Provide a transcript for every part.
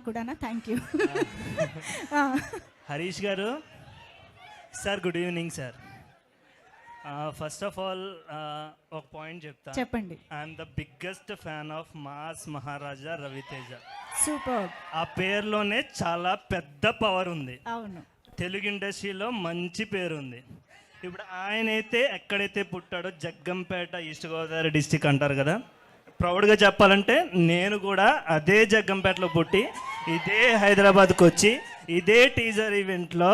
నాకు కూడానా thank you Harish గారు. Sir good evening sir. First of all ఒక పాయింట్ చెప్తా. చెప్పండి. I'm the biggest fan of mass Maharaja Ravi Teja. Super ఆ పేరులోనే చాలా పెద్ద పవర్ ఉంది. అవును. తెలుగు ఇండస్ట్రీలో మంచి పేరు ఉంది ఇప్పుడు ఆయన అయితే ఎక్కడైతే పుట్టాడో జగ్గంపేట ఈస్ట్ గోదావరి డిస్టిక్ అంటారు కదా. ప్రౌడ్గా చెప్పాలంటే నేను కూడా అదే జగ్గంపేటలో పుట్టి ఇదే హైదరాబాద్కి వచ్చి ఇదే టీజర్ ఈవెంట్లో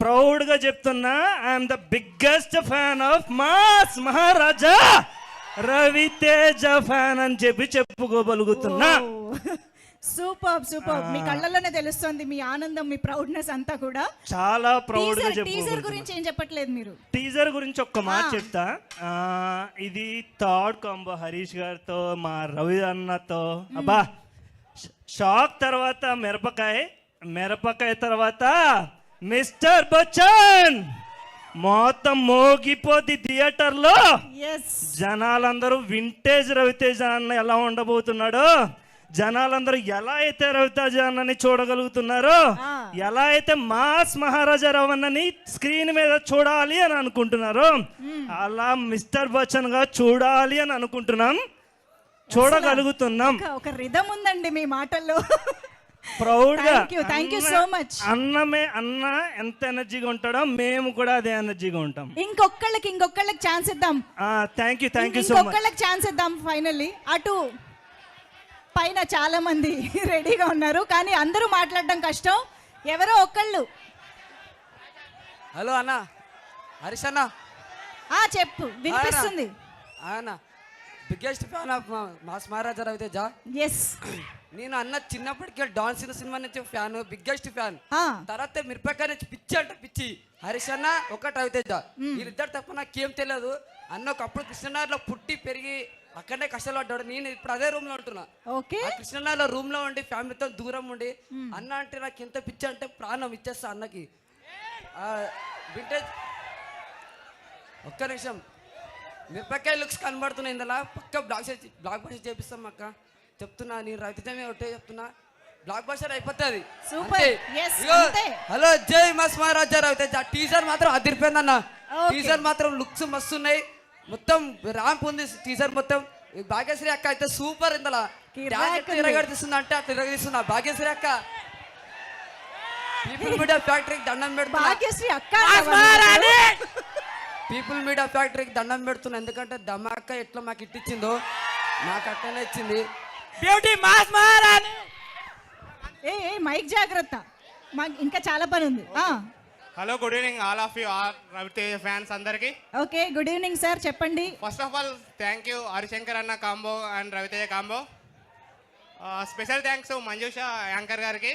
ప్రౌడ్గా చెప్తున్నా I'm the biggest fan of mass Maharaja Ravi Teja fan అని చెప్పి చెప్పుకోగలుగుతున్నా సూపర్ సూపర్. మీ కళ్ళలోనే తెలుస్తుంది మీ ఆనందం మీ ప్రౌడ్నెస్ అంతా కూడా. చాలా ప్రౌడ్గా టీజర్ గురించి ఏం చెప్పట్లేదు మీరు? టీజర్ గురించి ఒక్క మాట. చెప్తా. ఇది థర్డ్ కాంబో హరీష్ గారితో మా రవి అన్నతో. అబ్బా షాక్ తర్వాత మిరపకాయ మిరపకాయ తర్వాత మిస్టర్ బచ్చన్. మొత్తం మోగిపోద్ది థియేటర్లో జనాలందరూ వింటేజ్ రవితేజ అన్న ఎలా ఉండబోతున్నాడో జనాలందరూ ఎలా అయితే రవితేజ అన్నని చూడగలుగుతున్నారో. ఎలా అయితే మాస్ మహారాజా రవణని స్క్రీన్ మీద చూడాలి అని అనుకుంటున్నారో అలా మిస్టర్ బచ్చన్గా చూడాలి అని అనుకుంటున్నాం. చూడగలుగుతున్నాం. ఒక- రిధం ఉందండి మీ మాటల్లో. ప్రౌడ్గా Thank you, thank you so అన్న- much. అన్నమే అన్న ఎంత ఎనర్జీగా ఉంటాడో మేము కూడా అదే ఎనర్జీగా ఉంటాం. ఇంకొకళ్ళకి ఇంకొకళ్ళకి ఛాన్స్ ఇద్దాం. Thank you thank you so much ఇంకొకళ్ళకి chance ఇద్దాం ఫైనల్లీ అటు పైన చాలా మంది రెడీగా ఉన్నారు కానీ అందరూ మాట్లాడడం కష్టం. ఎవరో ఒకళ్ళు. హలో అన్న. హరీష్ అన్న. ఆ చెప్పు. వినిపిస్తుంది. ఆయన? Biggest fan of mass Maharaja Ravi Teja. Yes నేను అన్న చిన్నప్పటికే డాన్ సినిమా సినిమా నుంచి ఫ్యాన్ బిగ్గెస్ట్ ఫ్యాన్. తర్వాత మిరపకాయ నుంచి పిచ్చి అంటే పిచ్చి. హరీష్ అన్న ఒకటి రవితేజ. వీళ్ళిద్దరు తప్ప నాకేం తెలియదు. అన్న ఒకప్పుడు కృష్ణనగర్లో పుట్టి పెరిగి అక్కడనే కష్టపడ్డాడు నేను ఇప్పుడు అదే రూమ్లో ఉంటున్నా. ఓకే. కృష్ణనగర్లో రూమ్లో ఉండి ఫ్యామిలీతో దూరం ఉండి అన్న అంటే నాకు ఎంత పిచ్చి అంటే ప్రాణం ఇచ్చేస్తా అన్నకి. వింటేజ్ ఒక్క నిమిషం. మిరపకాయ లుక్స్ కనబడుతున్నాయి ఇందులో. పక్క బ్లాక్ బ్లాక్ బస్టర్ చేపిస్తాం అక్క. చెప్తున్నా నేను రవితమే ఒకటే చెప్తున్నా. బ్లాక్ బస్టర్ అయిపోతుంది. అంతే. హలో జై మస్ మహారాజా రవితేజ. టీజర్ మాత్రం అదిరిపోయిందన్న. టీజర్ మాత్రం లుక్స్ మస్తున్నాయి. మొత్తం ర్యాంప్ ఉంది టీజర్ మొత్తం. భాగ్యశ్రీ అక్క అయితే సూపర్ ఇందులో. అంటే అట్లా ఇరగదీస్తున్నా భాగ్యశ్రీ అక్క. పీపుల్ మీడియా ఫ్యాక్టరీకి దండం పెడుతున్నా. భాగ్యశ్రీ అక్క? పీపుల్ మీడియా ఫ్యాక్టరీకి దండం పెడుతున్నా. ఎందుకంటే దమాక్క ఎట్లా మాకు ఇట్టించిందో నాకు అట్టనే ఇచ్చింది. బ్యూటీ మాస్ మహారాణి ఏ ఏ మైక్ జాగ్రత్త. మాకు ఇంకా చాలా పని ఉంది. Hello good evening all of you are Ravi Teja fans అందరికి. ఓకే గుడ్ ఈవినింగ్ సార్ చెప్పండి. First of all thank you Harishankar అన్న combo and Ravi Teja combo special thanks Manjusha anchor గారికి.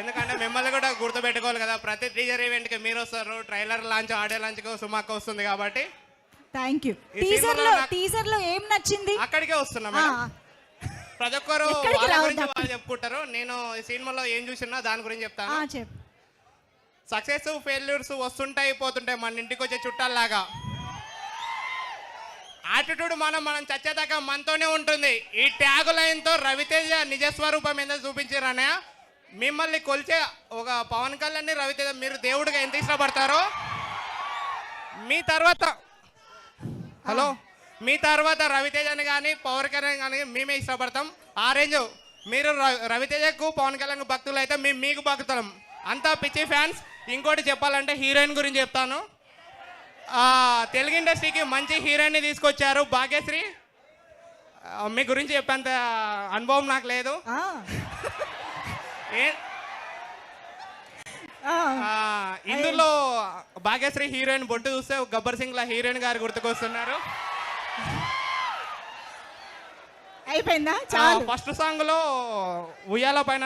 ఎందుకంటే మిమ్మల్ని కూడా గుర్తుపెట్టుకోవాలి కదా ప్రతి టీజర్ ఈవెంట్కి మీరు వస్తారు ట్రైలర్ లాంచ్ ఆడియో లాంచ్కి సుమాక్ వస్తుంది కాబట్టి. థ్యాంక్ యూ టీజర్లో టీజర్లో ఏం నచ్చింది? అక్కడికే వస్తున్నాం ప్రతి ఒక్కరు చెప్పుకుంటారు. నేను ఈ సినిమాలో ఏం చూసినా దాని గురించి చెప్తాను. సక్సెస్ ఫెయిల్యూర్స్ వస్తుంటాయి పోతుంటాయి మన ఇంటికి వచ్చే చుట్టాల్లాగా. యాటిట్యూడ్ మనం మనం చచ్చేదాకా మనతోనే ఉంటుంది. ఈ ట్యాగ్ లైన్తో రవితేజ నిజస్వరూపం ఏందో చూపించారనే మిమ్మల్ని కొలిచే ఒక పవన్ కళ్యాణ్ రవితేజ మీరు దేవుడిగా ఎంత ఇష్టపడతారో? మీ తర్వాత హలో మీ తర్వాత రవితేజని కానీ పవన్ కళ్యాణ్ కానీ మేమే ఇష్టపడతాం. ఆ రేంజ్ మీరు రవితేజకు పవన్ కళ్యాణ్ భక్తులు అయితే మేము మీకు భక్తులం. అంతా పిచ్చి ఫ్యాన్స్. ఇంకోటి చెప్పాలంటే హీరోయిన్ గురించి చెప్తాను. తెలుగు ఇండస్ట్రీకి మంచి హీరోయిన్ని తీసుకొచ్చారు భాగ్యశ్రీ. మీ గురించి చెప్పేంత అనుభవం నాకు లేదు. ఇందులో భాగ్యశ్రీ హీరోయిన్ బొట్టు చూస్తే గబ్బర్ సింగ్ లా హీరోయిన్ గారు గుర్తుకొస్తున్నారు. అయిపోయిందా? ఫస్ట్ సాంగ్లో ఉయ్యాల పైన